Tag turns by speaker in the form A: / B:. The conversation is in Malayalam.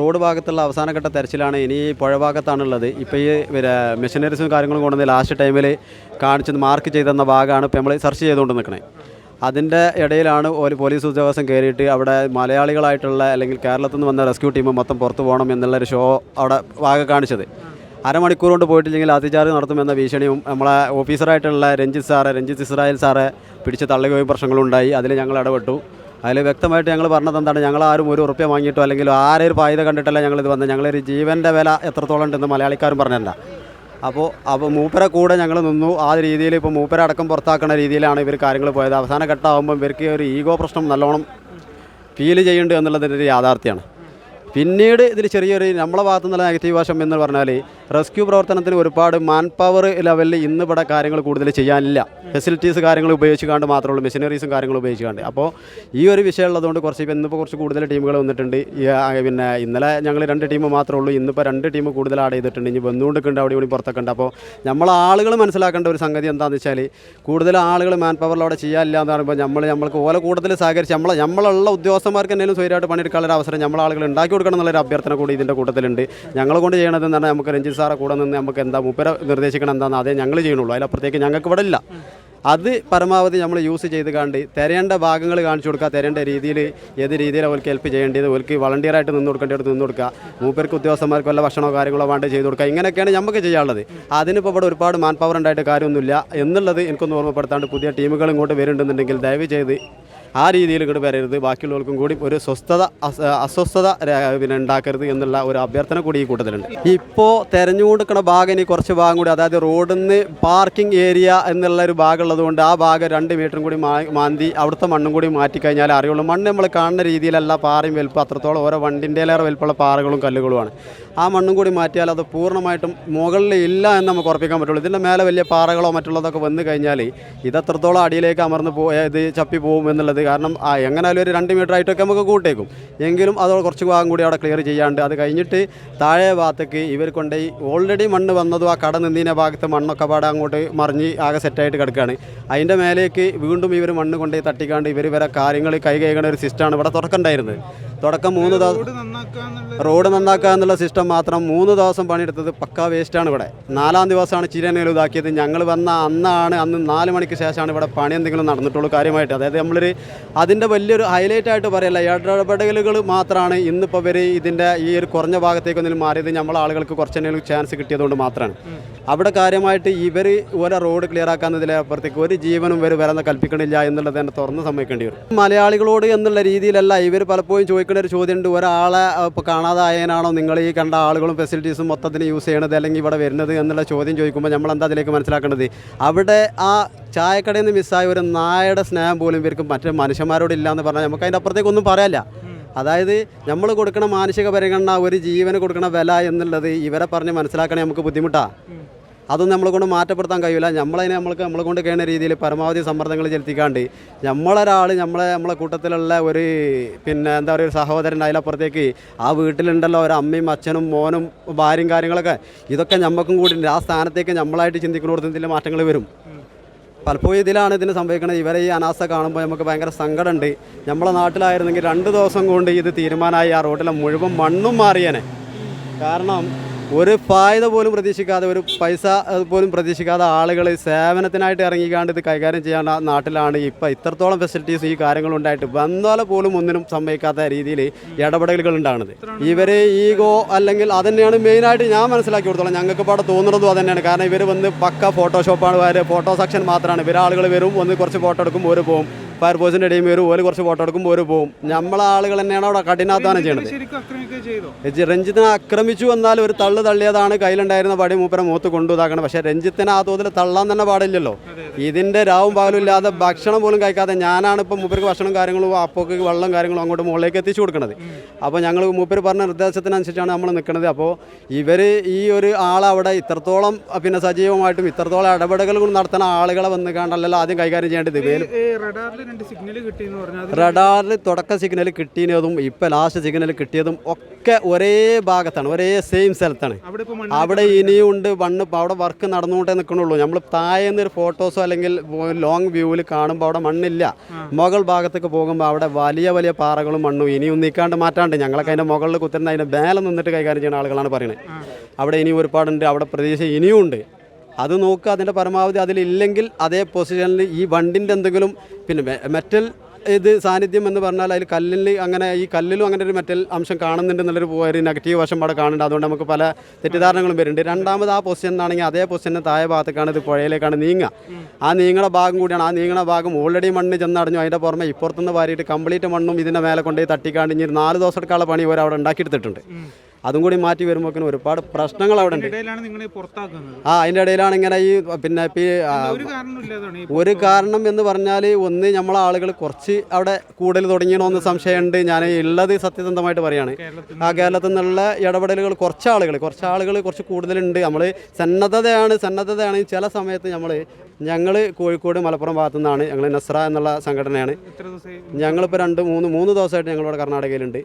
A: റോഡ് ഭാഗത്തുള്ള അവസാനഘട്ട തെരച്ചിലാണ് ഇനി പുഴ ഭാഗത്താണുള്ളത്. ഇപ്പോൾ ഈ മെഷീനറീസും കാര്യങ്ങളും കൊണ്ടുവന്ന് ലാസ്റ്റ് ടൈമിൽ കാണിച്ചത് മാർക്ക് ചെയ്തെന്ന ഭാഗമാണ് ഇപ്പോൾ നമ്മൾ സെർച്ച് ചെയ്തുകൊണ്ട് നിൽക്കണേ അതിന്റെ ഇടയിലാണ് ഒരു പോലീസ് ഉദ്യോഗസ്ഥൻ കയറിയിട്ട് അവിടെ മലയാളികളായിട്ടുള്ള അല്ലെങ്കിൽ കേരളത്തിൽ നിന്ന് വന്ന റെസ്ക്യൂ ടീം മൊത്തം പുറത്തു പോകണം എന്നുള്ളൊരു ഷോ അവിടെ ഭാഗം കാണിച്ചത്. അരമണിക്കൂർ കൊണ്ട് പോയിട്ടില്ലെങ്കിൽ അതിചാർജ് നടത്തുമെന്ന ഭീഷണിയും നമ്മളെ ഓഫീസറായിട്ടുള്ള രഞ്ജിത്ത് സാറ് രഞ്ജിത്ത് ഇസ്രായേൽ സാറെ പിടിച്ച് തള്ളുകയും പ്രശ്നങ്ങളുണ്ടായി അതിൽ ഞങ്ങൾ ഇടപെട്ടു. അതിൽ വ്യക്തമായിട്ട് ഞങ്ങൾ പറഞ്ഞത് എന്താണ്? ഞങ്ങൾ ആരും ഒരു ഉറുപ്പ്യ വാങ്ങിയിട്ടോ അല്ലെങ്കിൽ ആരെയും ഒരു ഫായ്ത കണ്ടിട്ടല്ല ഞങ്ങളിത് വന്നത്. ഞങ്ങളൊരു ജീവന്റെ വില എത്രത്തോളം ഉണ്ടെന്ന് മലയാളിക്കാരും പറഞ്ഞല്ല അപ്പോൾ അപ്പോൾ മൂപ്പരെ കൂടെ ഞങ്ങൾ നിന്നു. ആ രീതിയിൽ ഇപ്പോൾ മൂപ്പര അടക്കം പുറത്താക്കുന്ന രീതിയിലാണ് ഇവർ കാര്യങ്ങൾ പോയത്. അവസാന ഘട്ടമാകുമ്പോൾ ഇവർക്ക് ഒരു ഈഗോ പ്രശ്നം നല്ലോണം ഫീൽ ചെയ്യുന്നുണ്ട് എന്നുള്ളതിന്റെ ഒരു യാഥാർത്ഥ്യമാണ്. പിന്നീട് ഇതിൽ ചെറിയൊരു നമ്മളെ ഭാഗത്തു നിന്നുള്ള നെഗറ്റീവ് വശം എന്ന് പറഞ്ഞാൽ റെസ്ക്യൂ പ്രവർത്തനത്തിന് ഒരുപാട് മാൻ പവർ ലെവലിൽ ഇന്ന് ഇവിടെ കാര്യങ്ങൾ കൂടുതൽ ചെയ്യാനില്ല. ഫെസിലിറ്റീസ് കാര്യങ്ങൾ ഉപയോഗിച്ചുകൊണ്ട് മാത്രമേ ഉള്ളൂ മെഷീനറീസും കാര്യങ്ങളും ഉപയോഗിച്ചുകൊണ്ട്. അപ്പോൾ ഈ ഒരു വിഷയം ഉള്ളതുകൊണ്ട് കുറച്ച് ഇപ്പം ഇന്നിപ്പോൾ കുറച്ച് കൂടുതൽ ടീമുകൾ വന്നിട്ടുണ്ട്. പിന്നെ ഇന്നലെ ഞങ്ങൾ രണ്ട് ടീം മാത്രമേ ഉള്ളൂ. ഇന്നിപ്പോൾ രണ്ട് ടീം കൂടുതൽ ആഡ് ചെയ്തിട്ടുണ്ട്. ഇനി വന്നുകൊണ്ടിട്ടുണ്ട് അവിടെ ഇവിടെ പുറത്തൊക്കെ ഉണ്ട് അപ്പോൾ നമ്മൾ ആളുകൾ മനസ്സിലാക്കേണ്ട ഒരു സംഗതി എന്താണെന്ന് വെച്ചാൽ കൂടുതൽ ആളുകൾ മാൻ പവറിലൂടെ ചെയ്യാനില്ല എന്ന് പറയുമ്പോൾ നമ്മൾ നമ്മൾക്ക് ഓല കൂടുതൽ സഹകരിച്ച് നമ്മൾ നമ്മളുള്ള ഉദ്യോഗസ്ഥന്മാർക്ക് എന്തെങ്കിലും സ്വയമായിട്ട് പണിയെടുക്കാനുള്ള അവസരം നമ്മൾ ആളുകൾ ഉണ്ടാക്കി കൊടുക്കണം എന്നുള്ളൊരു അഭ്യർത്ഥന കൂടി ഇതിന്റെ കൂട്ടത്തിലുണ്ട്. ഞങ്ങൾ കൊണ്ട് ചെയ്യണത് പറഞ്ഞാൽ നമുക്ക് രഞ്ജിത് സാറെ കൂടെ നിന്ന് നമുക്ക് എന്താ മുപ്പര നിർദ്ദേശിക്കണം എന്താണെന്ന് അതേ ഞങ്ങൾ ചെയ്യണുള്ളൂ അതിലപ്പുറത്തേക്ക് ഞങ്ങൾക്ക് ഇവിടെ ഇല്ല. അത് പരമാവധി നമ്മൾ യൂസ് ചെയ്ത് കണ്ട് തരേണ്ട ഭാഗങ്ങൾ കാണിച്ചു കൊടുക്കുക തരേണ്ട രീതിയിൽ ഏത് രീതിയിൽ അവർക്ക് ഹെൽപ്പ് ചെയ്യേണ്ടത് അവർക്ക് വളണ്ടിയറായിട്ട് നിന്ന് കൊടുക്കേണ്ടത് നിന്ന് കൊടുക്കുക. മൂപ്പർക്ക് ഉദ്യോഗസ്ഥന്മാർക്ക് വല്ല ഭക്ഷണമോ കാര്യങ്ങളോ വേണ്ട ചെയ്ത് കൊടുക്കുക. ഇങ്ങനെയൊക്കെയാണ് നമുക്ക് ചെയ്യാനുള്ളത്. അതിനിപ്പോൾ ഇവിടെ ഒരുപാട് മാൻ പവർ ഉണ്ടായിട്ട് കാര്യമൊന്നുമില്ല. എന്നുള്ളത് എനിക്കൊന്ന് ഓർമ്മപ്പെടുത്താണ്ട് പുതിയ ടീമുകൾ ഇങ്ങോട്ട് വരുന്നുണ്ടെന്നുണ്ടെങ്കിൽ ദയവ് ചെയ്ത് ആ രീതിയിൽ ഇങ്ങോട്ട് വരരുത്. ബാക്കിയുള്ളവർക്കും കൂടി ഒരു സ്വസ്ഥത അസ്വസ്ഥത പിന്നെ ഉണ്ടാക്കരുത് എന്നുള്ള ഒരു അഭ്യർത്ഥന കൂടി ഈ കൂട്ടത്തിലുണ്ട്. ഇപ്പോൾ തെരഞ്ഞു കൊടുക്കുന്ന ഭാഗം ഇനി കുറച്ച് ഭാഗം കൂടി അതായത് റോഡിൽ നിന്ന് പാർക്കിംഗ് ഏരിയ എന്നുള്ള ഒരു ഭാഗം ഉള്ളതുകൊണ്ട് ആ ഭാഗം രണ്ട് മീറ്ററും കൂടി മാന്തി അവിടുത്തെ മണ്ണും കൂടി മാറ്റിക്കഴിഞ്ഞാൽ അറിയുള്ളൂ. മണ്ണ് നമ്മൾ കാണുന്ന രീതിയിലല്ല പാറയും വലുപ്പം. അത്രത്തോളം ഓരോ വണ്ടിന്റെയിലേറെ വലുപ്പമുള്ള പാറകളും കല്ലുകളുമാണ്. ആ മണ്ണും കൂടി മാറ്റിയാൽ അത് പൂർണമായിട്ടും മുകളിൽ ഇല്ല എന്ന് നമുക്ക് ഉറപ്പിക്കാൻ പറ്റുള്ളൂ. ഇതിന്റെ മേലെ വലിയ പാറകളോ മറ്റുള്ളതൊക്കെ വന്നു കഴിഞ്ഞാൽ ഇതത്രത്തോളം അടിയിലേക്ക് അമർന്ന് പോ ഇത് ചപ്പി പോകും എന്നുള്ളത് കാരണം ആ എങ്ങനെയാലും ഒരു രണ്ട് മീറ്റർ ആയിട്ടൊക്കെ നമുക്ക് കൂട്ടേക്കും. എങ്കിലും അത് കുറച്ച് ഭാഗം കൂടി അവിടെ ക്ലിയർ ചെയ്യാണ്ട് അത് കഴിഞ്ഞിട്ട് താഴെ ഭാഗത്തേക്ക് ഇവർ കൊണ്ടുപോയി ഓൾറെഡി മണ്ണ് വന്നതും ആ കട നിന്നീന ഭാഗത്ത് മണ്ണൊക്കെ പാടെ അങ്ങോട്ട് മറിഞ്ഞ് ആകെ സെറ്റായിട്ട് കിടക്കുകയാണ്. അതിന്റെ മേലേക്ക് വീണ്ടും ഇവർ മണ്ണ് കൊണ്ടുപോയി തട്ടിക്കാണ്ട് ഇവർ വരെ കാര്യങ്ങൾ കൈ ഒരു സിസ്റ്റമാണ് ഇവിടെ തുടക്കമുണ്ടായിരുന്നത് തുടക്കം മൂന്ന് ദിവസം
B: റോഡ്
A: നന്നാക്കുക എന്നുള്ള സിസ്റ്റം മാത്രം മൂന്ന് ദിവസം പണിയെടുത്തത് പക്കാ വേസ്റ്റാണ് ഇവിടെ. നാലാം ദിവസമാണ് ചിരനയിൽ ഇതാക്കിയത്. ഞങ്ങൾ വന്ന അന്നാണ് അന്ന് നാല് മണിക്ക് ശേഷമാണ് ഇവിടെ പണി എന്തെങ്കിലും നടന്നിട്ടുള്ളൂ കാര്യമായിട്ട്. അതായത് നമ്മളൊരു അതിന്റെ വലിയൊരു ഹൈലൈറ്റ് ആയിട്ട് പറയല്ല ഇടപെടലുകൾ മാത്രമാണ് ഇന്നിപ്പോൾ ഇവർ ഇതിന്റെ ഈ ഒരു കുറഞ്ഞ ഭാഗത്തേക്ക് ഒന്നിലും മാറിയത്. നമ്മളെ ആളുകൾക്ക് കുറച്ചെന്തെങ്കിലും ചാൻസ് കിട്ടിയതുകൊണ്ട് മാത്രമാണ് അവിടെ കാര്യമായിട്ട് ഇവർ ഓരോ റോഡ് ക്ലിയർ ആക്കാന്നതിലപ്പുറത്തേക്ക് ഒരു ജീവനും ഇവർ വരെ കൽപ്പിക്കണില്ല എന്നുള്ളത് തന്നെ തുറന്ന് സമ്മതിക്കേണ്ടി വരും. മലയാളികളോട് എന്നുള്ള രീതിയിലല്ല ഇവർ പലപ്പോഴും ചോദിക്കുന്ന ഒരു ചോദ്യമുണ്ട് ഒരാളെ ഇപ്പോൾ കാണാതായതിനാണോ നിങ്ങൾ ഈ കണ്ട ആളുകളും ഫെസിലിറ്റീസും മൊത്തത്തിന് യൂസ് ചെയ്യണത് അല്ലെങ്കിൽ ഇവിടെ വരുന്നത് എന്നുള്ള ചോദ്യം ചോദിക്കുമ്പോൾ നമ്മൾ എന്താ അതിലേക്ക് മനസ്സിലാക്കേണ്ടത്? അവിടെ ആ ചായക്കടയിൽ നിന്ന് മിസ്സായ ഒരു നായയുടെ സ്നേഹം പോലും ഇവർക്ക് മറ്റു മനുഷ്യന്മാരോട് ഇല്ല എന്ന് പറഞ്ഞാൽ നമുക്ക് അതിന്റെ അപ്പുറത്തേക്ക് ഒന്നും പറയാല്ല. അതായത് നമ്മൾ കൊടുക്കണ മാനസിക പരിഗണന ഒരു ജീവന് കൊടുക്കണ വില എന്നുള്ളത് ഇവരെ പറഞ്ഞ് മനസ്സിലാക്കണേ നമുക്ക് ബുദ്ധിമുട്ടാണ് അതൊന്നും നമ്മളെ കൊണ്ട് മാറ്റപ്പെടുത്താൻ കഴിയില്ല. നമ്മളതിനെ നമ്മൾക്ക് നമ്മളെ കൊണ്ട് കഴിയുന്ന രീതിയിൽ പരമാവധി സമ്മർദ്ദങ്ങൾ ചെലുത്തിക്കാണ്ട് നമ്മളൊരാൾ നമ്മളെ നമ്മളെ കൂട്ടത്തിലുള്ള ഒരു പിന്നെ എന്താ പറയുക ഒരു സഹോദരൻ അതിലപ്പുറത്തേക്ക് ആ വീട്ടിലുണ്ടല്ലോ ഒരു അമ്മയും അച്ഛനും മോനും ഭാര്യയും കാര്യങ്ങളൊക്കെ. ഇതൊക്കെ നമുക്കും കൂടി ആ സ്ഥാനത്തേക്ക് നമ്മളായിട്ട് ചിന്തിക്കുന്നിടത്ത് ഇതിൽ മാറ്റങ്ങൾ വരും. പലപ്പോഴും ഇതിലാണ് ഇതിന് സംഭവിക്കുന്നത് ഇവരെ ഈ അനാസ്ഥ കാണുമ്പോൾ നമുക്ക് ഭയങ്കര സങ്കടമുണ്ട്. നമ്മളെ നാട്ടിലായിരുന്നെങ്കിൽ രണ്ട് ദിവസം കൊണ്ട് ഇത് തീരുമാനമായി ആ റോഡിലെ മുഴുവൻ മണ്ണും മാറിയേനെ. കാരണം ഒരു ഫായ്ദ പോലും പ്രതീക്ഷിക്കാതെ ഒരു പൈസ പോലും പ്രതീക്ഷിക്കാതെ ആളുകൾ സേവനത്തിനായിട്ട് ഇറങ്ങിക്കാണ്ട് ഇത് കൈകാര്യം ചെയ്യാൻ നാട്ടിലാണ്. ഇപ്പം ഇത്രത്തോളം ഫെസിലിറ്റീസ് ഈ കാര്യങ്ങളുണ്ടായിട്ട് വന്നാലെ പോലും ഒന്നിനും സംഭവിക്കാത്ത രീതിയിൽ ഇടപെടലുകൾ ഉണ്ടാകുന്നത് ഇവർ ഈഗോ അല്ലെങ്കിൽ അതന്നെയാണ് മെയിനായിട്ട് ഞാൻ മനസ്സിലാക്കി കൊടുത്തോളാം. ഞങ്ങൾക്ക് അവിടെ തോന്നുന്നതും അതന്നെയാണ് കാരണം ഇവർ വന്ന് പക്ക ഫോട്ടോഷോപ്പാണ് വരെ ഫോട്ടോ സെക്ഷൻ മാത്രമാണ്. ഇവരാളുകൾ വരും ഒന്ന് കുറച്ച് ഫോട്ടോ എടുക്കും ഒരു പോകും. ഫയർഫോഴ്സിന്റെ ടീം വരും കുറച്ച് ഫോട്ടോ എടുക്കുമ്പോൾ ഓര് പോകും നമ്മളെ ആളുകൾ തന്നെയാണ് അവിടെ കഠിനാധ്വാനം ചെയ്യണത്. രഞ്ജി- രഞ്ജിത്തിനെ ആക്രമിച്ചു വന്നാൽ ഒരു തള്ളു തള്ളിയതാണ് കയ്യിലുണ്ടായിരുന്ന പടി മൂപ്പരെ മൂത്ത് കൊണ്ടുതാക്കണം പക്ഷേ രഞ്ജിത്തിനെ ആ തോതിൽ തള്ളാൻ തന്നെ പാടില്ലല്ലോ. ഇതിന്റെ രാവും പകലും ഇല്ലാതെ ഭക്ഷണം പോലും കഴിക്കാതെ ഞാനാണ് ഇപ്പം മൂപ്പർക്ക് ഭക്ഷണം കാര്യങ്ങളും അപ്പോക്ക് വെള്ളം കാര്യങ്ങളും അങ്ങോട്ട് മുകളിലേക്ക് എത്തിച്ചു കൊടുക്കുന്നത് അപ്പോൾ ഞങ്ങൾ മൂപ്പർ പറഞ്ഞ നിർദ്ദേശത്തിനനുസരിച്ചാണ് നമ്മൾ നിൽക്കുന്നത് അപ്പോൾ ഇവർ ഈ ഒരു ആളവിടെ ഇത്രത്തോളം പിന്നെ സജീവമായിട്ടും ഇത്രത്തോളം ഇടപെടലുകൾ നടത്തുന്ന ആളുകളെ വന്ന് കണ്ടല്ലോ ആദ്യം കൈകാര്യം ചെയ്യേണ്ടത്.
B: റഡാറിൽ
A: തുടക്ക സിഗ്നൽ കിട്ടിയതും ഇപ്പം ലാസ്റ്റ് സിഗ്നൽ കിട്ടിയതും ഒക്കെ ഒരേ ഭാഗത്താണ് ഒരേ സെയിം സ്ഥലത്താണ്.
B: അവിടെ ഇപ്പോൾ മണ്ണ്
A: അവിടെ ഇനിയും ഉണ്ട് മണ്ണ് അവിടെ വർക്ക് നടന്നുകൊണ്ടേ നിൽക്കണുള്ളൂ നമ്മൾ താഴേന്ന് ഒരു ഫോട്ടോസോ അല്ലെങ്കിൽ ലോങ് വ്യൂവിൽ കാണുമ്പോൾ അവിടെ മണ്ണില്ല. മുകൾ ഭാഗത്തേക്ക് പോകുമ്പോൾ അവിടെ വലിയ വലിയ പാറകളും മണ്ണും ഇനിയും നീക്കാണ്ട് മാറ്റാണ്ട് ഞങ്ങളൊക്കെ അതിന്റെ മുകളിൽ കുത്തുന്ന അതിന്റെ മേലെ നിന്നിട്ട് കൈകാര്യം ചെയ്യുന്ന ആളുകളാണ് പറയുന്നത്. അവിടെ ഇനിയും ഒരുപാടുണ്ട് അവിടെ പ്രതീക്ഷ ഇനിയും ഉണ്ട് അത് നോക്കുക അതിന്റെ പരമാവധി അതിലില്ലെങ്കിൽ അതേ പൊസിഷനിൽ ഈ വണ്ടിന്റെ എന്തെങ്കിലും പിന്നെ മെറ്റൽ ഇത് സാന്നിധ്യം എന്ന് പറഞ്ഞാൽ അതിൽ കല്ലിൽ അങ്ങനെ ഈ കല്ലിലും അങ്ങനെ ഒരു മെറ്റൽ അംശം കാണുന്നുണ്ട് എന്നുള്ളൊരു പോയൊരു നെഗറ്റീവ് വശം അവിടെ കാണുന്നുണ്ട്. അതുകൊണ്ട് നമുക്ക് പല തെറ്റിദ്ധാരണകളും വരുന്നുണ്ട്. രണ്ടാമത് ആ പൊസിഷൻ എന്നാണെങ്കിൽ അതേ പൊസിഷന്റെ താഴെ ഭാഗത്തേക്കാണ് ഇത് പുഴയിലേക്കാണ് നീങ്ങുക. ആ നീങ്ങണ ഭാഗം കൂടിയാണ്. ആ നീങ്ങണ ഭാഗം ഓൾറെഡി മണ്ണ് ചെന്നടഞ്ഞു. അതിന്റെ പുറമെ ഇപ്പുറത്തുനിന്ന് വാരിയിട്ട് കംപ്ലീറ്റ് മണ്ണും ഇതിന്റെ മേലെ കൊണ്ടുപോയി തട്ടിക്കാണ്ട് ഇനി നാല് ദിവസം എടുക്കാനുള്ള പണി ഇവർ അവിടെ ഉണ്ടാക്കിയെടുത്തിട്ടുണ്ട്. അതും കൂടി മാറ്റി വരുമ്പോഴേക്കും ഒരുപാട് പ്രശ്നങ്ങൾ അവിടെ ഉണ്ട്. ആ അതിന്റെ ഇടയിലാണ് ഇങ്ങനെ ഈ പിന്നെ
B: ഒരു
A: കാരണം എന്ന് പറഞ്ഞാൽ ഒന്ന് നമ്മളെ ആളുകൾ കുറച്ച് അവിടെ കൂടുതൽ തുടങ്ങിയണമെന്ന് സംശയമുണ്ട്. ഞാൻ ഉള്ളത് സത്യസന്ധമായിട്ട് പറയാണ്. ആ കേരളത്തിൽ നിന്നുള്ള ഇടപെടലുകൾ കുറച്ച് ആളുകൾ കുറച്ച് ആളുകൾ കുറച്ച് കൂടുതലുണ്ട്. നമ്മൾ സന്നദ്ധതയാണ് സന്നദ്ധതയാണ്. ചില സമയത്ത് നമ്മൾ ഞങ്ങൾ കോഴിക്കോട് മലപ്പുറം ഭാഗത്തു നിന്നാണ് ഞങ്ങൾ നസ്ര എന്നുള്ള സംഘടനയാണ്. ഞങ്ങളിപ്പോൾ രണ്ട് മൂന്ന് മൂന്ന് ദിവസമായിട്ട് ഞങ്ങളിവിടെ കർണാടകയിലുണ്ട്.